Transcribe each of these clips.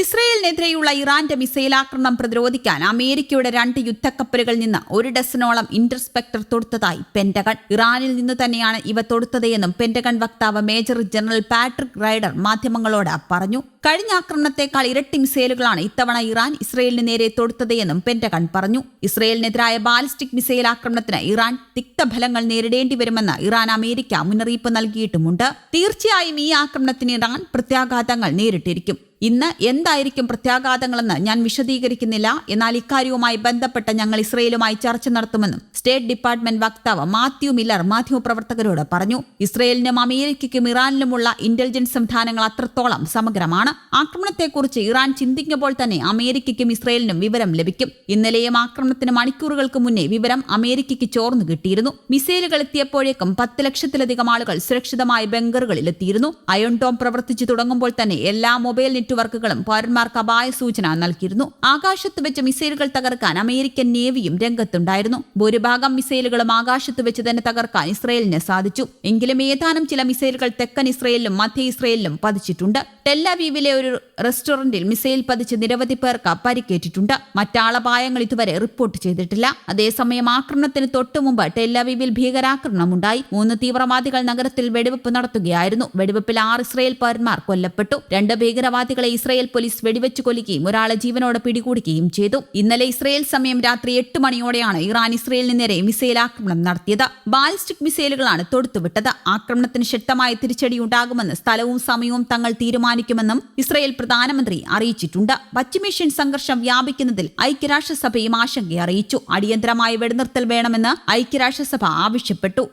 ഇസ്രയേലിനെതിരെയുള്ള ഇറാന്റെ മിസൈൽ ആക്രമണം പ്രതിരോധിക്കാൻ അമേരിക്കയുടെ രണ്ട് യുദ്ധക്കപ്പലുകളിൽ നിന്ന് ഒരു ഡസനോളം ഇന്റർസ്പെക്ടർ തൊടുത്തതായി പെന്റഗൺ. ഇറാനിൽ നിന്ന് തന്നെയാണ് ഇവ തൊടുത്തതെന്നും പെന്റഗൺ വക്താവ് മേജർ ജനറൽ പാട്രിക് റൈഡർ മാധ്യമങ്ങളോട് പറഞ്ഞു. കഴിഞ്ഞ ആക്രമണത്തെക്കാൾ ഇരട്ടി മിസൈലുകളാണ് ഇത്തവണ ഇറാൻ ഇസ്രയേലിന് നേരെ തൊടുത്തതെന്നും പെന്റഗൺ പറഞ്ഞു. ഇസ്രയേലിനെതിരായ ബാലിസ്റ്റിക് മിസൈൽ ആക്രമണത്തിന് ഇറാൻ തിക്തഫലങ്ങൾ നേരിടേണ്ടി വരുമെന്ന് ഇറാൻ അമേരിക്ക മുന്നറിയിപ്പ് നൽകിയിട്ടുമുണ്ട്. തീർച്ചയായും ഈ ആക്രമണത്തിന് ഇറാൻ പ്രത്യാഘാതങ്ങൾ നേരിട്ടിരിക്കും. ഇന്ന് എന്തായിരിക്കും പ്രത്യാഘാതങ്ങളെന്ന് ഞാൻ വിശദീകരിക്കുന്നില്ല. എന്നാൽ ഇക്കാര്യവുമായി ബന്ധപ്പെട്ട് ഞങ്ങൾ ഇസ്രയേലുമായി ചർച്ച നടത്തുമെന്നും സ്റ്റേറ്റ് ഡിപ്പാർട്ട്മെന്റ് വക്താവ് മാത്യു മില്ലർ മാധ്യമപ്രവർത്തകരോട് പറഞ്ഞു. ഇസ്രയേലിനും അമേരിക്കയ്ക്കും ഇറാനിലുമുള്ള ഇന്റലിജൻസ് സംവിധാനങ്ങൾ അത്രത്തോളം സമഗ്രമാണ്. ആക്രമണത്തെക്കുറിച്ച് ഇറാൻ ചിന്തിക്കുമ്പോൾ തന്നെ അമേരിക്കയ്ക്കും ഇസ്രയേലിനും വിവരം ലഭിക്കും. ഇന്നലെയും ആക്രമണത്തിന് മണിക്കൂറുകൾക്ക് മുന്നേ വിവരം അമേരിക്കയ്ക്ക് ചോർന്നു കിട്ടിയിരുന്നു. മിസൈലുകൾ എത്തിയപ്പോഴേക്കും പത്ത് ലക്ഷത്തിലധികം ആളുകൾ സുരക്ഷിതമായ ബങ്കറുകളിൽ എത്തിയിരുന്നു അയോൺ ടോം പ്രവർത്തിച്ചു തുടങ്ങുമ്പോൾ തന്നെ എല്ലാ മൊബൈൽ നെറ്റ്വർക്കുകളും പൗരന്മാർക്ക് അപായ സൂചന നൽകിയിരുന്നു. ആകാശത്ത് വെച്ച് മിസൈലുകൾ തകർക്കാൻ അമേരിക്കൻ നേവിയും രംഗത്തുണ്ടായിരുന്നു. ഭൂരിഭാഗം മിസൈലുകളും ആകാശത്ത് വെച്ച് തന്നെ തകർക്കാൻ ഇസ്രയേലിന് സാധിച്ചു. എങ്കിലും ഏതാനും ചില മിസൈലുകൾ തെക്കൻ ഇസ്രയേലിലും മധ്യ ഇസ്രയേലിലും പതിച്ചിട്ടുണ്ട്. ടെല്ലവീവിലെ ഒരു റെസ്റ്റോറന്റിൽ മിസൈൽ പതിച്ച് നിരവധി പേർക്ക് പരിക്കേറ്റിട്ടുണ്ട്. മറ്റാളപായങ്ങൾ ഇതുവരെ റിപ്പോർട്ട് ചെയ്തിട്ടില്ല. അതേസമയം ആക്രമണത്തിന് തൊട്ടുമുമ്പ് ടെല്ലവീവിൽ ഭീകരാക്രമണം ഉണ്ടായി മൂന്ന് തീവ്രവാദികൾ നഗരത്തിൽ വെടിവെപ്പ് നടത്തുകയായിരുന്നു. വെടിവെപ്പിൽ ആറ് ഇസ്രയേൽ പൗരന്മാർ കൊല്ലപ്പെട്ടു. രണ്ട് ഭീകരവാദികളെ ഇസ്രയേൽ പോലീസ് വെടിവെച്ചു കൊല്ലുകയും ഒരാളെ ജീവനോടെ പിടികൂടുകയും ചെയ്തു. ഇന്നലെ ഇസ്രയേൽ സമയം രാത്രി എട്ട് മണിയോടെയാണ് ഇറാൻ ഇസ്രയേലിന് നേരെ മിസൈൽ ആക്രമണം നടത്തിയത്. ബാലിസ്റ്റിക് മിസൈലുകളാണ് തൊടുത്തുവിട്ടത്. ആക്രമണത്തിന് ശക്തമായ തിരിച്ചടി ഉണ്ടാകുമെന്ന് സ്ഥലവും സമയവും തങ്ങൾ തീരുമാനിക്കുമെന്നും ഇസ്രയേൽ പ്രധാനമന്ത്രി അറിയിച്ചിട്ടുണ്ട്. പശ്ചിമേഷ്യൻ സംഘർഷം വ്യാപിക്കുന്നതിൽ ഐക്യരാഷ്ട്രസഭയും ആശങ്ക അറിയിച്ചു അടിയന്തരമായ വെടിനിർത്തൽ വേണമെന്ന് ഐക്യരാഷ്ട്രസഭ ആവശ്യപ്പെട്ടു.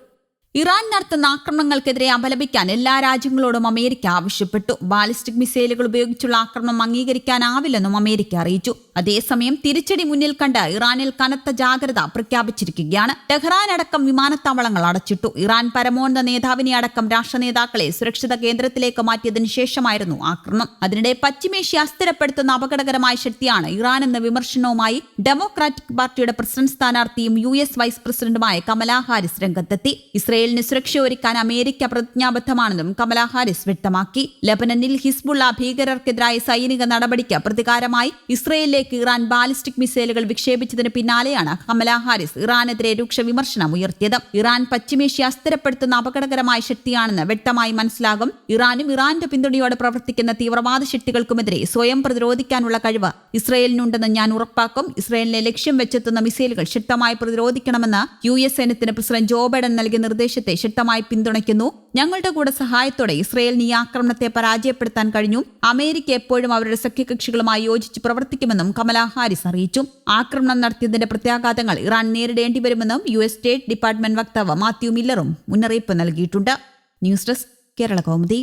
ഇറാൻ നടത്തുന്ന ആക്രമണങ്ങൾക്കെതിരെ അപലപിക്കാൻ എല്ലാ രാജ്യങ്ങളോടും അമേരിക്ക ആവശ്യപ്പെട്ടു. ബാലിസ്റ്റിക് മിസൈലുകൾ ഉപയോഗിച്ചുള്ള ആക്രമണം അംഗീകരിക്കാനാവില്ലെന്നും അമേരിക്ക അറിയിച്ചു. അതേസമയം തിരിച്ചടി മുന്നിൽ കണ്ട് ഇറാനിൽ കനത്ത ജാഗ്രത പ്രഖ്യാപിച്ചിരിക്കുകയാണ്. ടെഹ്റാൻ അടക്കം വിമാനത്താവളങ്ങൾ അടച്ചിട്ടു. ഇറാൻ പരമോന്നത നേതാവിനെ അടക്കം രാഷ്ട്ര നേതാക്കളെ സുരക്ഷിത കേന്ദ്രത്തിലേക്ക് മാറ്റിയതിനു ശേഷമായിരുന്നു ആക്രമണം. അതിനിടെ പശ്ചിമേഷ്യ അസ്ഥിരപ്പെടുത്തുന്ന അപകടകരമായ ശക്തിയാണ് ഇറാൻ എന്ന വിമർശനവുമായി ഡെമോക്രാറ്റിക് പാർട്ടിയുടെ പ്രസിഡന്റ് സ്ഥാനാർത്ഥിയും യു എസ് വൈസ് പ്രസിഡന്റുമായ കമലാ ഹാരിസ് രംഗത്തെത്തി. ഇസ്രയേലിന് സുരക്ഷ ഒരുക്കാൻ അമേരിക്ക പ്രതിജ്ഞാബദ്ധമാണെന്നും കമലാ ഹാരിസ് വ്യക്തമാക്കി. ലബനനിൽ ഹിസ്ബുള്ള ഭീകരർക്കെതിരായ സൈനിക നടപടിക്ക് പ്രതികാരമായി ഇസ്രയേലിലേക്ക് ഇറാൻ ബാലിസ്റ്റിക് മിസൈലുകൾ വിക്ഷേപിച്ചതിന് പിന്നാലെയാണ് കമലാ ഹാരിസ് ഇറാനെതിരെ രൂക്ഷ വിമർശനം ഉയർത്തിയത്. ഇറാൻ പശ്ചിമേഷ്യ അസ്ഥിരപ്പെടുത്തുന്ന അപകടകരമായ ശക്തിയാണെന്ന് വ്യക്തമായി മനസ്സിലാകും. ഇറാനും ഇറാന്റെ പിന്തുണയോടെ പ്രവർത്തിക്കുന്ന തീവ്രവാദ ശക്തികൾക്കുമെതിരെ സ്വയം പ്രതിരോധിക്കാനുള്ള കഴിവ് ഇസ്രയേലിനുണ്ടെന്ന് ഞാൻ ഉറപ്പാക്കും. ഇസ്രയേലിനെ ലക്ഷ്യം വെച്ചെത്തുന്ന മിസൈലുകൾ ശക്തമായി പ്രതിരോധിക്കണമെന്ന് യു എസ് സൈന്യത്തിന് പ്രസിഡന്റ് ജോ ബൈഡൻ നൽകിയ നിർദ്ദേശത്തെ ശക്തമായി പിന്തുണയ്ക്കുന്നു. ഞങ്ങളുടെ കൂടെ സഹായത്തോടെ ഇസ്രയേലിന് ഈ ആക്രമണത്തെ പരാജയപ്പെടുത്താൻ കഴിഞ്ഞു. അമേരിക്ക എപ്പോഴും അവരുടെ സഖ്യകക്ഷികളുമായി യോജിച്ച് പ്രവർത്തിക്കുമെന്നും കമലാ ഹാരിസ് അറിയിച്ചു. ആക്രമണം നടത്തിയതിന്റെ പ്രത്യാഘാതങ്ങൾ ഇറാൻ നേരിടേണ്ടി വരുമെന്നും യു എസ് സ്റ്റേറ്റ് ഡിപ്പാർട്ട്മെന്റ് വക്താവ് മാത്യു മില്ലറും മുന്നറിയിപ്പ് നൽകിയിട്ടുണ്ട്. News desk Kerala Kaumudi.